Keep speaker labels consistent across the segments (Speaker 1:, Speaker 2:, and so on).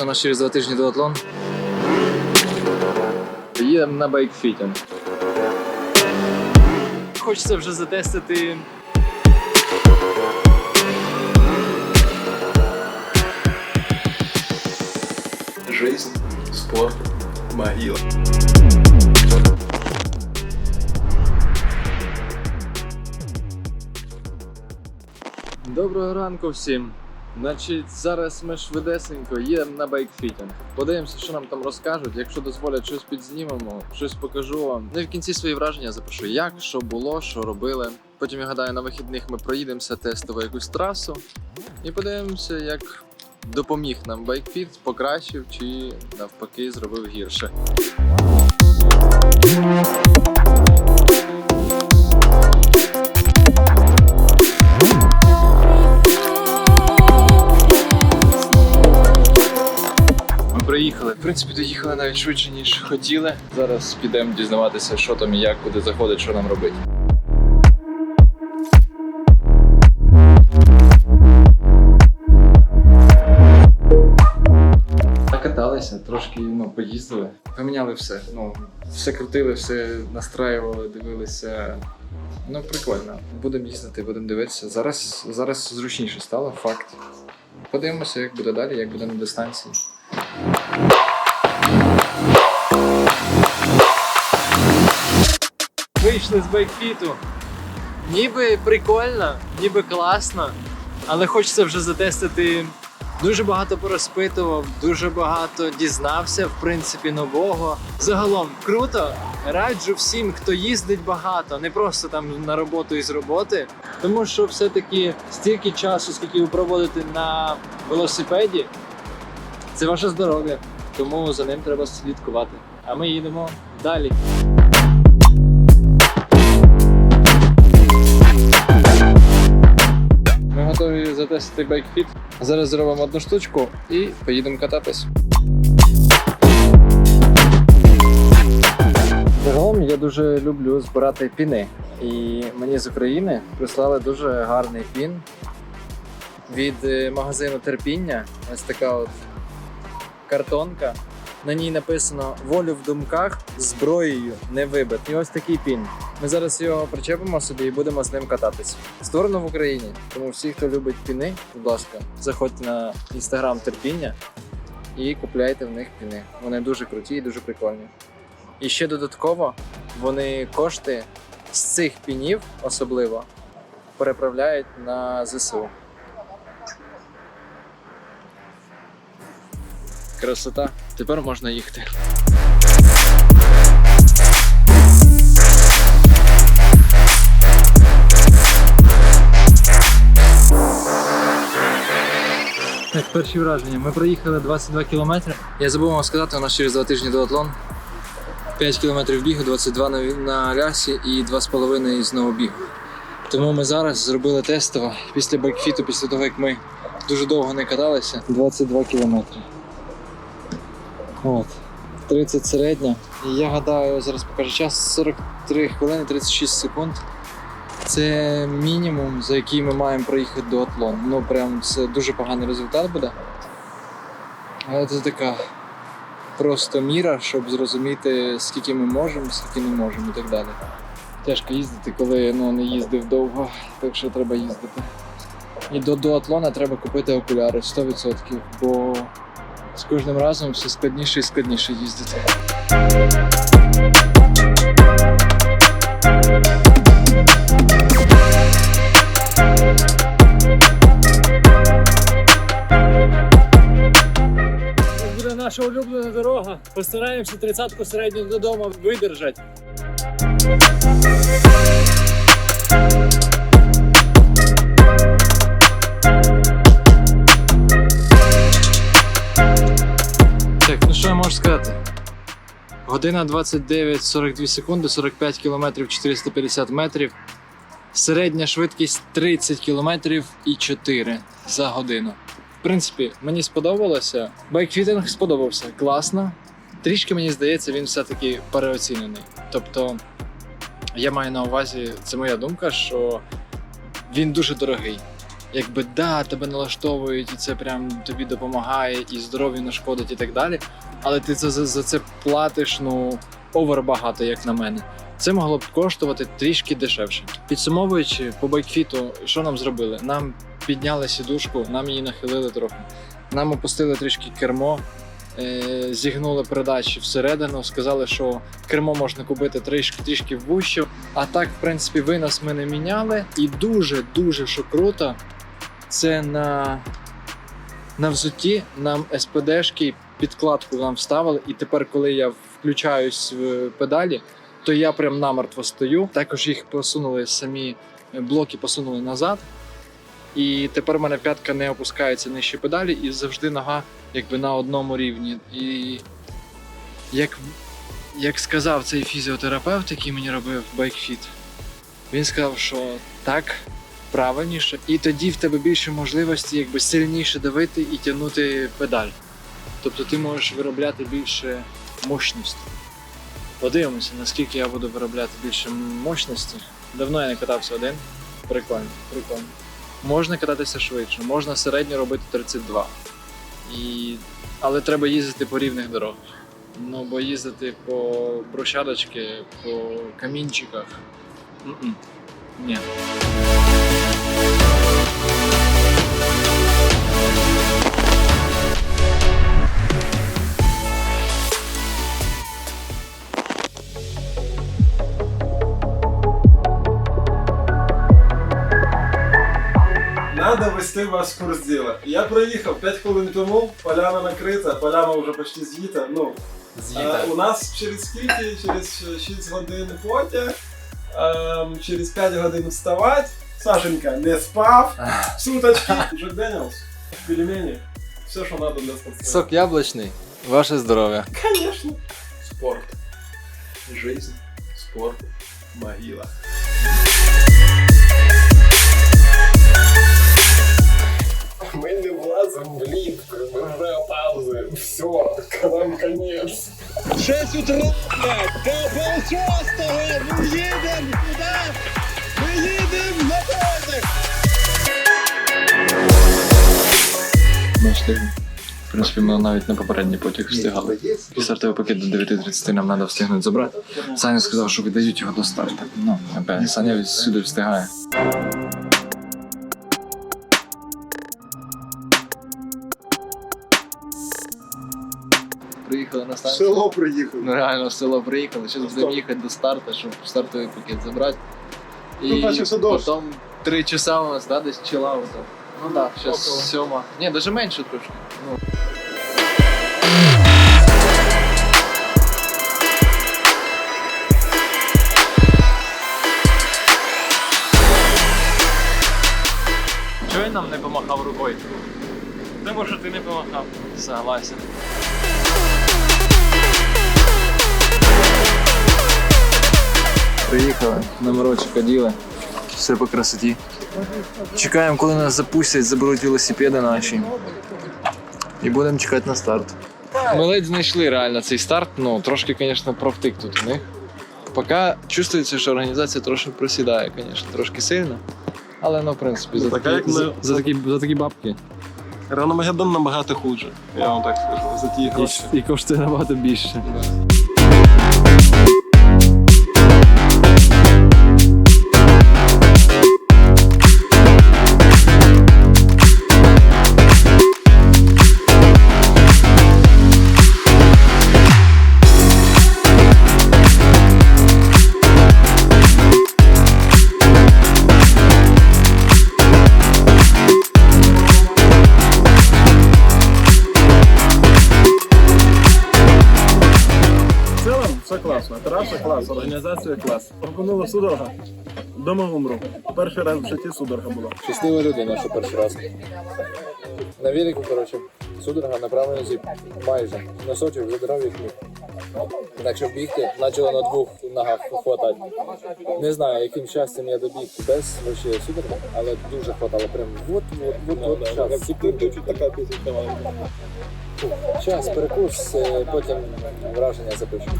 Speaker 1: У нас через два тижні дуатлон. Їдемо на байкфітінг. Хочеться вже затестити.
Speaker 2: Жизнь, спорт, могила.
Speaker 1: Доброго ранку всім. Значить, зараз ми швидесенько їдемо на байкфітінг. Подивимося, що нам там розкажуть. Якщо дозволять, щось підзнімемо, щось покажу вам. Ну і в кінці свої враження запишу, як, що було, що робили. Потім я гадаю, на вихідних ми проїдемося тестово якусь трасу і подивимося, як допоміг нам байкфіт, покращив чи навпаки зробив гірше. Принципі, доїхали навіть швидше, ніж хотіли. Зараз підемо дізнаватися, що там і як, куди заходить, що нам робити. Накаталися, трошки ну, поїздили. Поміняли все. Ну, все крутили, все настраювали, дивилися. Ну, прикольно. Будемо їздити, будемо дивитися. Зараз, зараз зручніше стало, факт. Подивимося, як буде далі, як буде на дистанції. Вийшли з байкфіту. Ніби прикольно, ніби класно, але хочеться вже затестити. Дуже багато порозпитував, дуже багато дізнався, в принципі, нового. Загалом круто. Раджу всім, хто їздить багато, не просто там на роботу і з роботи. Тому що все-таки стільки часу, скільки ви проводите на велосипеді, це ваше здоров'я. Тому за ним треба слідкувати. А ми їдемо далі. 10 байкфіт. Зараз зробимо одну штучку і поїдемо кататись. Загалом я дуже люблю збирати піни. І мені з України прислали дуже гарний пін від е, магазину терпіння. Ось така от картонка. На ній написано волю в думках зброєю не вибит. І ось такий пін. Ми зараз його причепимо собі і будемо з ним кататись. Створено в Україні. Тому всі, хто любить піни, будь ласка, заходьте на інстаграм терпіння і купляйте в них піни. Вони дуже круті і дуже прикольні. І ще додатково вони кошти з цих пінів особливо переправляють на ЗСУ. Красота. Тепер можна їхати. Так, перші враження. Ми проїхали 22 кілометри. Я забув вам сказати, у нас через два тижні дуатлон. 5 кілометрів бігу, 22 на, на лясі і 2,5 знову бігу. Тому ми зараз зробили тестово після байкфіту, після того як ми дуже довго не каталися. 22 кілометри. От. 30 середня. І я гадаю, зараз покажу час 43 хвилини 36 секунд. Це мінімум, за який ми маємо проїхати до атлон. Ну прям це дуже поганий результат буде. Але це така просто міра, щоб зрозуміти, скільки ми можемо, скільки не можемо і так далі. Тяжко їздити, коли ну, не їздив довго, так що треба їздити. І до дуатлона треба купити окуляри 100%, бо з кожним разом все складніше і складніше їздити.
Speaker 3: Буде наша улюблена дорога. Постараємося тридцятку середню додому видержати.
Speaker 1: Можу сказати? Година 29, 42 секунди, 45 кілометрів, 450 метрів. Середня швидкість 30 кілометрів і 4 за годину. В принципі, мені сподобалося. Байкфітинг сподобався. Класно. Трішки мені здається, він все-таки переоцінений. Тобто, я маю на увазі, це моя думка, що він дуже дорогий. якби да, тебе налаштовують, і це прям тобі допомагає, і здоров'ю не шкодить, і так далі. Але ти за, за, це платиш, ну, овер як на мене. Це могло б коштувати трішки дешевше. Підсумовуючи по байкфіту, що нам зробили? Нам підняли сідушку, нам її нахилили трохи. Нам опустили трішки кермо, е, зігнули передачі всередину, сказали, що кермо можна купити трішки трішки вуще. А так, в принципі, винос ми не міняли. І дуже, дуже що круто, це на, на взутті нам СПДшки підкладку нам вставили. І тепер, коли я включаюсь в педалі, то я прям намертво стою. Також їх посунули самі е, блоки посунули назад. І тепер в мене п'ятка не опускається нижче педалі, і завжди нога якби на одному рівні. І як, як сказав цей фізіотерапевт, який мені робив байкфіт, він сказав, що так правильніше, і тоді в тебе більше можливості якби сильніше давити і тягнути педаль. Тобто ти можеш виробляти більше мощності. Подивимося, наскільки я буду виробляти більше мощності. Давно я не катався один. Прикольно, прикольно. Можна кататися швидше, можна середньо робити 32. І... Але треба їздити по рівних дорогах. Ну, бо їздити по брусчаточки, по камінчиках. Ні.
Speaker 2: Надо вести вас в курс діла. Я проїхав 5 хвилин тому, поляна накрита, поляна вже почти з'їта. Ну, е, у нас через скільки? Через 6 годин потяг, ем, через 5 годин вставати. Сашенька не спав, суточки. Джек Деніелс, пельмені. Все, що треба для спортсмена.
Speaker 1: Сок яблучний. Ваше здоров'я.
Speaker 2: Конечно. Спорт. Жизнь. Спорт. Могила.
Speaker 4: Мы не влазим в лифт, мы уже опаздываем. Все, нам конец.
Speaker 3: 6 утра, блядь, до полшостого, ми їдемо туди, ми їдемо на потяг.
Speaker 1: Ми встигли. В принципі, ми навіть на попередній потяг встигали. І стартовий пакет до 9.30 нам треба встигнути забрати. Саня сказав, що видають його до старту. Ну, опять, Саня сюди встигає. Приїхали на станцію.
Speaker 2: Село приїхав.
Speaker 1: Ну реально в село приїхали. Зараз будемо їхати до старту, щоб стартовий пакет забрати. І
Speaker 2: Ну, значить, все довше.
Speaker 1: потім три часа у нас, да, десь чилаута. Ну так, да, зараз сьома. Ні, навіть менше трошки. Ну. Чого він нам не помахав рукою? Тому що ти не помахав. Согласен. Приїхали, номерочок оділи, все по красоті. Чекаємо, коли нас запустять, заберуть велосипеди наші. І будемо чекати на старт. Ми ледь знайшли реально цей старт, ну трошки, звісно, провтик тут у них. Поки чувствується, що організація трошки просідає, звісно, трошки сильно. Але ну, в принципі, за,
Speaker 2: Така,
Speaker 1: такі,
Speaker 2: як ми-
Speaker 1: за, за, такі, за такі бабки.
Speaker 2: Раномагеддон набагато хуже. Я вам так скажу. За ті гроші.
Speaker 1: І, і коштує набагато більше.
Speaker 5: В клас, організація клас. Пропонула судорога. Дома умру. Перший раз в житті судорога була.
Speaker 1: Щаслива людина, що перший раз. На велику, коротше, судорога на правій нозі. Майже. Носочок задирав як міг. Почав бігти, почало на двох ногах хватати. Не знаю, яким щастям я добіг без вообще судороги, але дуже хватало. Прям вот, вот, вот, вот час. Така Час, перекус, е, потім враження запишу.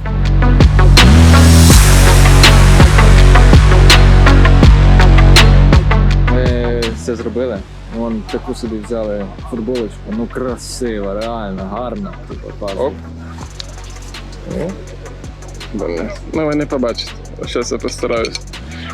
Speaker 1: Ми все зробили. Вон таку собі взяли футболочку. Ну красива, реально, гарна. Типу.
Speaker 5: Оп. Блін, Ну ви не побачите. Зараз я постараюсь.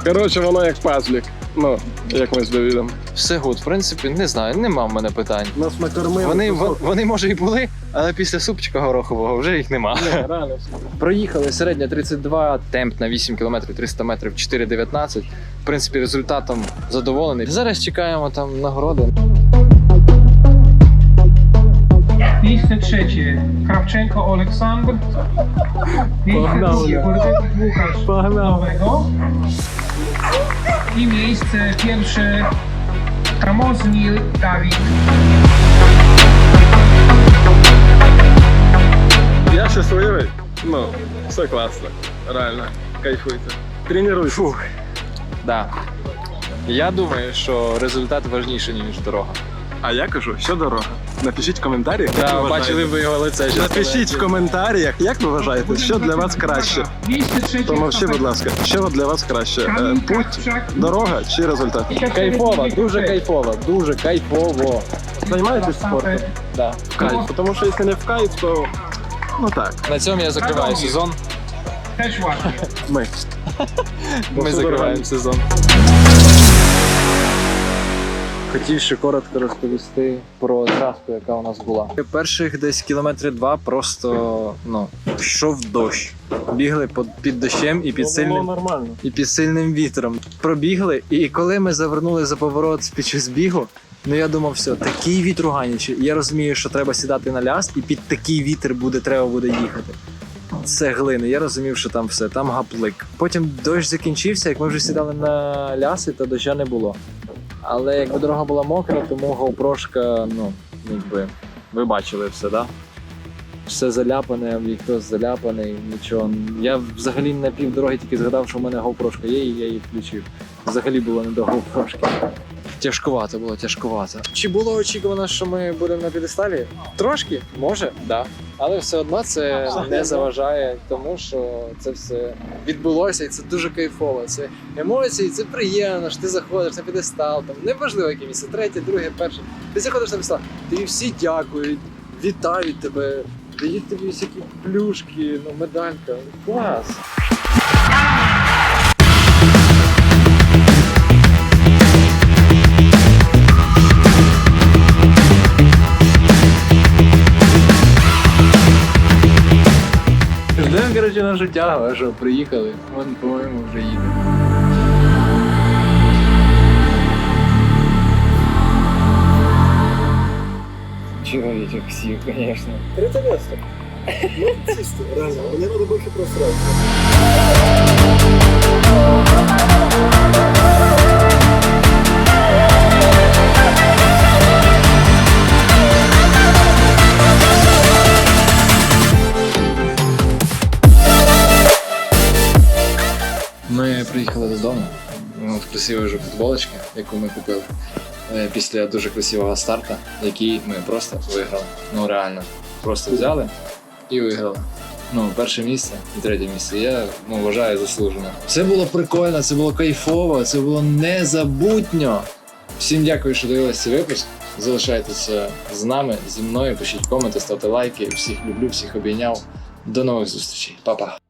Speaker 5: Коротше, воно як пазлік. Ну, як ми з Давідом.
Speaker 1: Все гуд, в принципі, не знаю, нема в мене питань.
Speaker 5: Нас накормили.
Speaker 1: Вони, вон- вони може і були, але після супчика горохового вже їх нема.
Speaker 5: Ні, реально.
Speaker 1: Проїхали середня 32, темп на 8 км 300 метрів 4,19. В принципі, результатом задоволений. Зараз чекаємо там нагороди.
Speaker 6: Miejsce trzecie Krawczenko Oleksandr. Miejsce
Speaker 5: Pognały.
Speaker 6: drugie Gordewicz Łukasz
Speaker 5: Pognały.
Speaker 6: I miejsce pierwsze Kamoznil Dawid.
Speaker 5: Я щасливий. Ну, все класно. Реально. Кайфуйте. Тренуйте. Фух.
Speaker 1: Да. Я думаю, що результат важніший, ніж дорога.
Speaker 5: А я кажу, що дорога. Напишіть в коментарях. як
Speaker 1: Да,
Speaker 5: ви
Speaker 1: бачили
Speaker 5: вважаєте.
Speaker 1: ви його лице. щас
Speaker 5: Напишіть в
Speaker 1: на-
Speaker 5: коментарях, як ви вважаєте, що для вас краще. Помовчи, будь ласка, що для вас краще? Е, Путь, дорога чи результат?
Speaker 1: Кайфово, дуже кайфово, дуже кайфово.
Speaker 5: Займаєтесь спортом?
Speaker 1: Да.
Speaker 5: В кайф. Тому що якщо не в кайф, то ну так,
Speaker 1: На цьому я закриваю сезон.
Speaker 5: Ми.
Speaker 1: Ми закриваємо сезон. Хотів ще коротко розповісти про траску, яка у нас була. Перших десь кілометрів два просто ну, йшов дощ. Бігли під, дощем і під сильним і під сильним вітром. Пробігли, і коли ми завернули за поворот під час бігу, ну я думав, все, такий вітр уганячий. Я розумію, що треба сідати на ляс, і під такий вітер буде треба буде їхати. Це глини. Я розумів, що там все, там гаплик. Потім дощ закінчився, як ми вже сідали на ляси, то доща не було. Але якби дорога була мокра, тому гоупрошка, ну, якби, ви бачили все, да? Все заляпане, хтось заляпаний, нічого. Я взагалі на півдороги тільки згадав, що в мене гоупрошка є, і я її включив. Взагалі було не до гоупрошки. Тяжкувато було, тяжкувато. Чи було очікувано, що ми будемо на підесталі? Трошки, може, да. Але все одно це не заважає тому, що це все відбулося, і це дуже кайфово. Це емоції, це приємно, що ти заходиш на підестал, там неважливо яке місце, третє, друге, перше. Ти заходиш на підестал, тобі всі дякують, вітають тебе, дають тобі всякі плюшки, ну, медалька. Клас! Ждемо, життя, а що, приїхали. Вон, по-моєму, вже їдемо. Чоловічок всіх, звісно.
Speaker 5: Третє місце. Ну, чисто, реально, мені треба більше просрати.
Speaker 1: Додому. Ну, в красивій вже футболочці, яку ми купили е, після дуже красивого старта, який ми просто виграли. Ну реально, просто взяли і виграли. Ну, перше місце і третє місце. Я ну, вважаю заслужено. Це було прикольно, це було кайфово, це було незабутньо. Всім дякую, що дивилися цей випуск. Залишайтеся з нами, зі мною, пишіть коменти, ставте лайки. Всіх люблю, всіх обійняв. До нових зустрічей. Па-па.